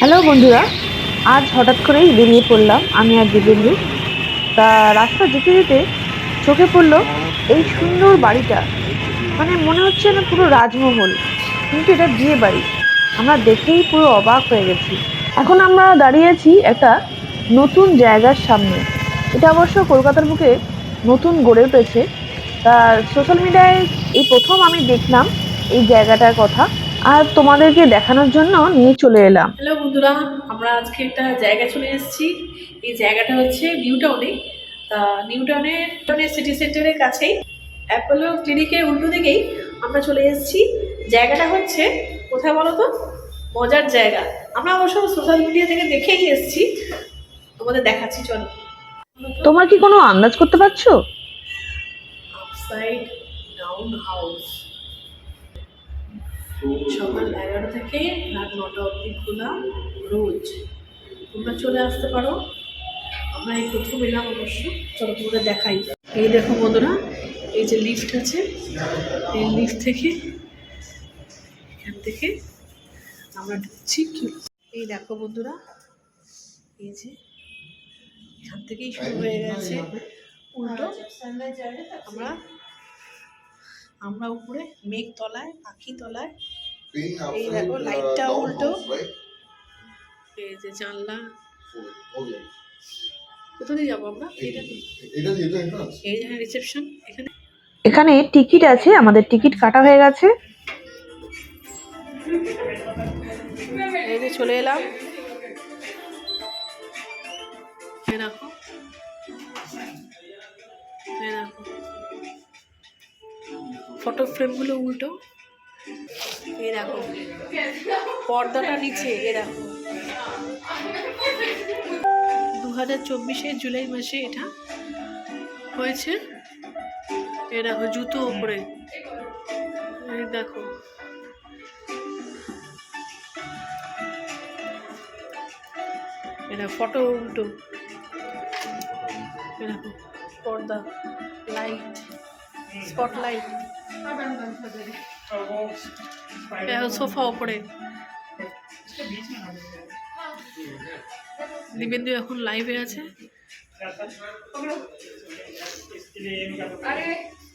Hello বন্ধুরা, আজ হঠাৎ করেই বেরিয়ে পড়লাম আমি আর দিবেন্দু তা রাস্তা যেতে যেতে চোখে পড়ল এই সুন্দর বাড়িটা। মানে মনে হচ্ছে না পুরো রাজমহল, কিন্তু এটা বিয়ে বাড়ি। আমরা দেখেই পুরো অবাক হয়ে গেছি। এখন আমরা দাঁড়িয়ে আছি একটা নতুন জায়গার সামনে। এটা অবশ্য কলকাতার বুকে নতুন গড়ে উঠেছে। তা সোশ্যাল মিডিয়ায় এই প্রথম আমি দেখলাম এই জায়গাটার কথা। আর তোমাদেরকে দেখানোর জন্য নিয়ে চলে এলাম। হ্যালো বন্ধুরা আমরা আজকে একটা জায়গায় চলে এসেছি। এই জায়গাটা হচ্ছে নিউ টাউনে। তা নিউ টাউনে সিটি সেন্টারের কাছেই অ্যাপোলো ক্লিনিকের উল্টো দিকেই আমরা চলে এসেছি। জায়গাটা হচ্ছে কোথায় বলো তো? মজার জায়গা। আমরা অবশ্য সোশ্যাল মিডিয়া থেকে দেখেই এসেছি। তোমাদের দেখাচ্ছি চলো। তোমরা কি কোনো আন্দাজ করতে পারছ? আপসাইড ডাউন হাউস সকাল এগারো থেকে রাত নটা অবধি খোলা রোজ। তোমরা চলে আসতে পারো। আমরা এই প্রথম এলাম অবশ্য। চলো তোমাদের দেখাই। এই দেখো বন্ধুরা, এই যে লিফট আছে, এই লিফট থেকে এখান থেকে আমরা ঢুকছি এই দেখো বন্ধুরা, এই যে এখান থেকেই শুরু হয়ে গেছে। উল্টো আমরা আমরা উপরে মেঘ তলায় পাখি তলায়। এই দেখো, লাইটটা উল্টো। এই যে জানলা। For- okay. কোথা দিয়ে যাব আমরা? এই যে রিসেপশন এখানে এখানে। টিকিট আছে আমাদের টিকিট কাটা হয়ে গেছে। এই যে চলে এলাম। দেখো। দেখো। ফটো ফ্রেমগুলো উল্টো। দেখো, পর্দাটা নিচে দেখো। দু হাজার চব্বিশের জুলাই মাসে এটা হয়েছে। দেখো, জুতো ওপরে। দেখো। এটা ফটো উল্টো। এরকম পর্দা, লাইট, স্পটলাইট। সোফা ওপরে দিবেন্দু এখন লাইভে আছে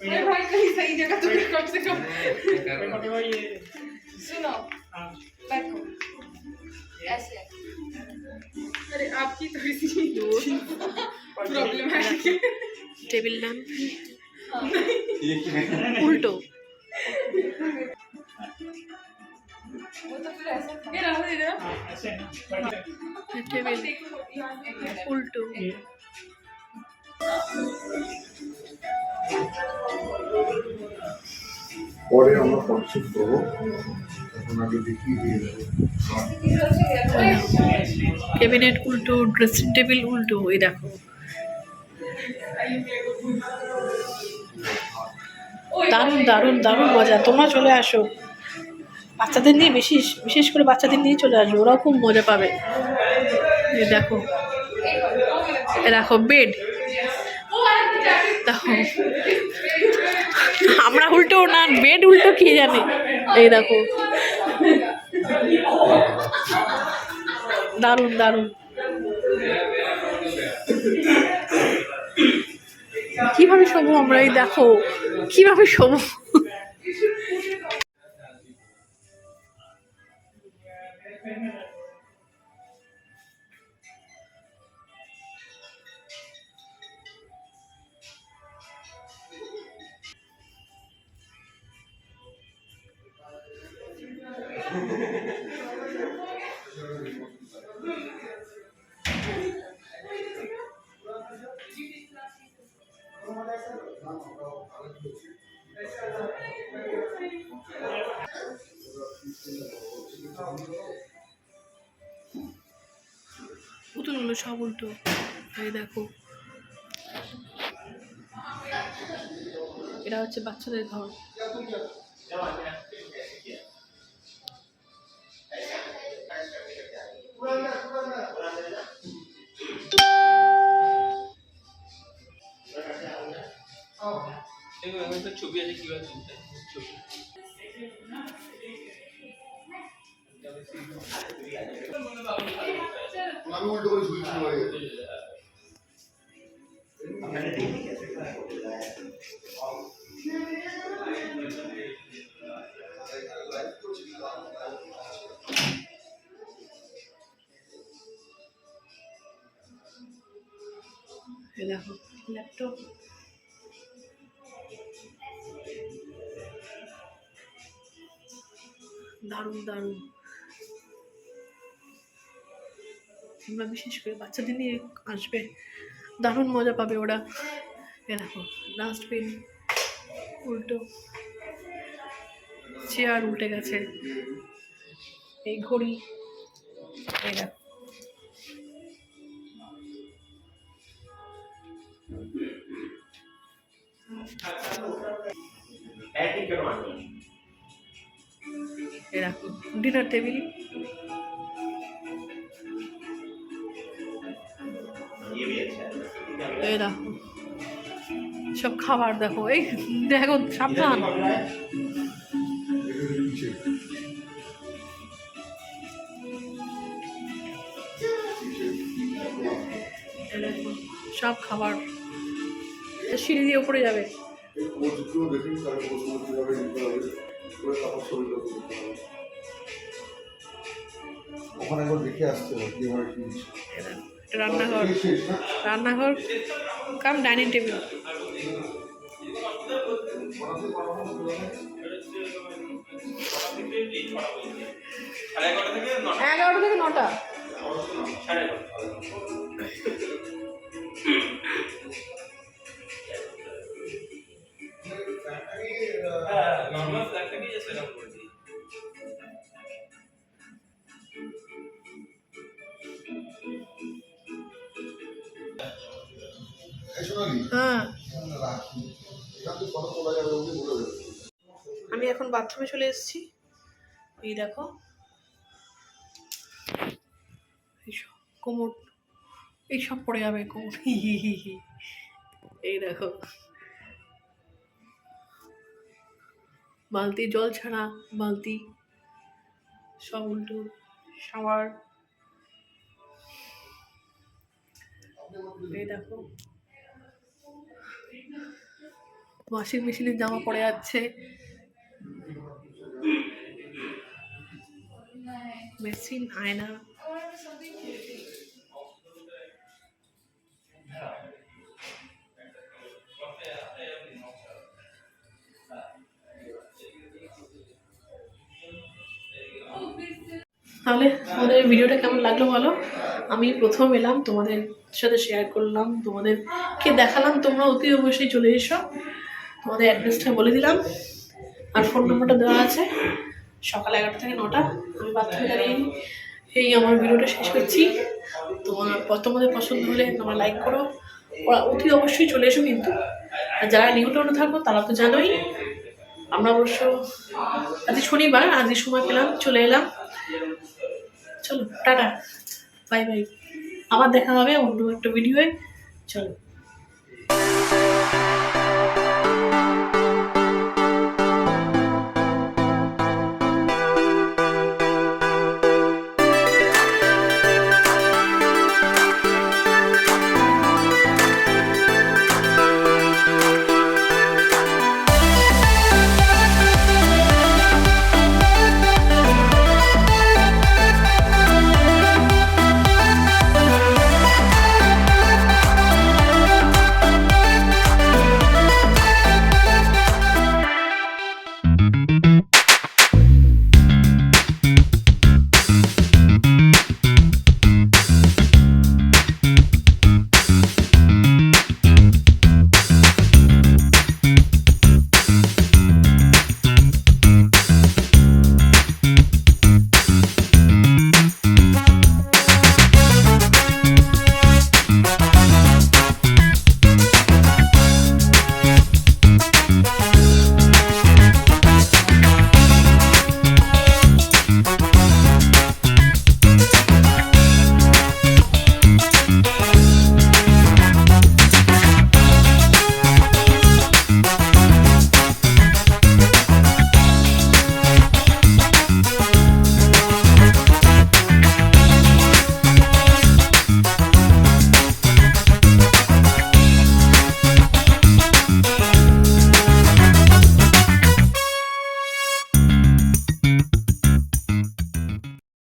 अरे भाई कहीं सही जगह तो फिर कम से कम सुनो बैठो ऐसे अरे आपकी थोड़ी सी प्रॉब्लम है টেবিল ল্যাম্প উল্টো। উল্টো। পরে আমরা এখন আগে ক্যাবিনেট উল্টো ড্রেসিং টেবিল উল্টো ওই দেখো। দারুণ দারুণ দারুণ মজা। তোমরা চলে আসো। বাচ্চাদের নিয়ে বিশেষ বিশেষ করে বাচ্চাদের নিয়ে চলে আসবে। ওরাও খুব মজা পাবে। এই দেখো। দেখো বেড। দেখো। আমরা উল্টো না বেড উল্টো কে জানে? এই দেখো। দারুণ দারুণ। কীভাবে শোবো আমরা এই দেখো? কীভাবে শোবো পুতুলগুলো সব উল্টো। এই দেখো। এটা হচ্ছে বাচ্চাদের ঘর। ছবি আছে কীভাবে তুলতে? আমি উল্টো করে দারুণ দারুণ। তোমরা বিশেষ করে বাচ্চাদের নিয়ে আসবে দারুণ মজা পাবে ওরা। দেখো ডাস্টবিন উল্টো। চেয়ার উল্টে গেছে। এই ঘড়ি দেখো। ডিনার টেবিল এই দেখো সব খাবার দেখো এই দেখো সাবধান। সব খাবার। সিঁড়ি দিয়ে উপরে যাবে। ওখানে একবার দেখে আসতে হবে কী রান্নাঘর। রান্নাঘর কাম ডাইনিং টেবিল। এগারোটা থেকে নটা। হ্যাঁ। আমি এখন বাথরুমে চলে এসেছি। এই দেখো। কোমর এইসব পড়ে যাবে কোমর। হি হি হি হি। এই দেখো। বালতি জল ছাড়া বালতি। সব উল্টো শাওয়ার। এই দেখো। ওয়াশিং মেশিনের জামা পড়ে যাচ্ছে। মেশিন আয়না। তাহলে আমাদের ভিডিওটা কেমন লাগল বলো? আমি প্রথম এলাম, তোমাদের সাথে শেয়ার করলাম, তোমাদেরকে দেখালাম, তোমরা অতি অবশ্যই চলে এসো। তোমাদের অ্যাড্রেসটা বলে দিলাম। আর ফোন নম্বরটা দেওয়া আছে। সকাল এগারোটা থেকে নটা। আমি বাথরুমে দাঁড়িয়ে এই আমার ভিডিওটা শেষ করছি। তোমার তোমাদের পছন্দ হলে তোমরা লাইক করো। ওরা অতি অবশ্যই চলে এসো কিন্তু। আর যারা নিউ নিউটনে থাকব তারা তো জানোই। আমরা অবশ্য আজ শনিবার আজই সময় পেলাম, চলে এলাম। চলো, টাটা। Bye bye. আবার দেখা হবে অন্য একটা ভিডিওয়ে চলো।